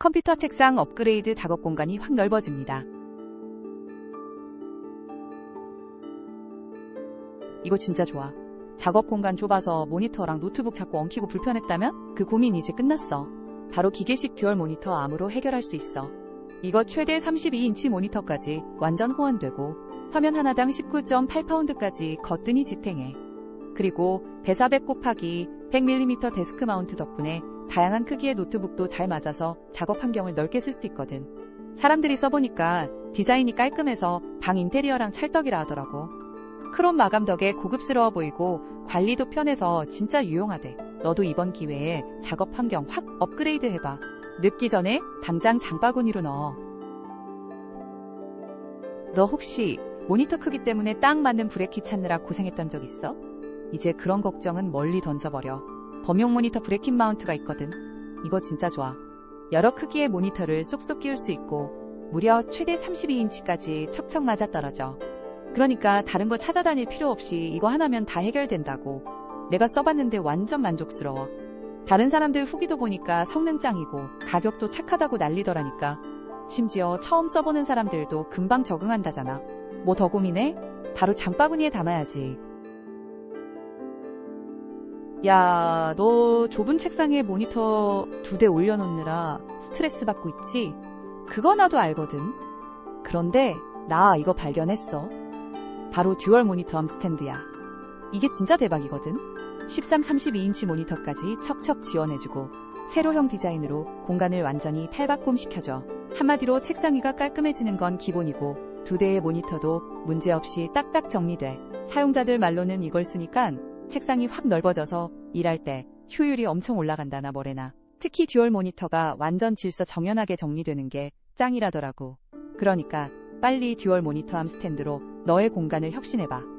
컴퓨터 책상 업그레이드 작업 공간이 확 넓어집니다. 이거 진짜 좋아. 작업 공간 좁아서 모니터랑 노트북 자꾸 엉키고 불편했다면 그 고민 이제 끝났어. 바로 기계식 듀얼 모니터 암으로 해결할 수 있어. 이거 최대 32인치 모니터까지 완전 호환되고 화면 하나당 19.8파운드까지 거뜬히 지탱해. 그리고 배사백 곱하기 100mm 데스크 마운트 덕분에 다양한 크기의 노트북도 잘 맞아서 작업 환경을 넓게 쓸 수 있거든. 사람들이 써보니까 디자인이 깔끔해서 방 인테리어랑 찰떡이라 하더라고. 크롬 마감 덕에 고급스러워 보이고 관리도 편해서 진짜 유용하대. 너도 이번 기회에 작업 환경 확 업그레이드 해봐. 늦기 전에 당장 장바구니로 넣어. 너 혹시 모니터 크기 때문에 딱 맞는 브레이키 찾느라 고생했던 적 있어? 이제 그런 걱정은 멀리 던져버려. 범용 모니터 브레이킹 마운트가 있거든. 이거 진짜 좋아. 여러 크기의 모니터를 쏙쏙 끼울 수 있고 무려 최대 32인치까지 척척 맞아 떨어져. 그러니까 다른 거 찾아다닐 필요 없이 이거 하나면 다 해결된다고. 내가 써봤는데 완전 만족스러워. 다른 사람들 후기도 보니까 성능 짱이고 가격도 착하다고 난리더라니까. 심지어 처음 써보는 사람들도 금방 적응한다잖아. 뭐 더 고민해? 바로 장바구니에 담아야지. 야, 너 좁은 책상에 모니터 두 대 올려놓느라 스트레스 받고 있지? 그거 나도 알거든. 그런데 나 이거 발견했어. 바로 듀얼 모니터 암 스탠드야. 이게 진짜 대박이거든. 13, 32인치 모니터까지 척척 지원해주고 세로형 디자인으로 공간을 완전히 탈바꿈 시켜줘. 한마디로 책상 위가 깔끔해지는 건 기본이고 두 대의 모니터도 문제없이 딱딱 정리돼. 사용자들 말로는 이걸 쓰니까 책상이 확 넓어져서 일할 때 효율이 엄청 올라간다나 뭐래나. 특히 듀얼 모니터가 완전 질서 정연하게 정리되는 게 짱이라더라고. 그러니까 빨리 듀얼 모니터 암 스탠드로 너의 공간을 혁신해봐.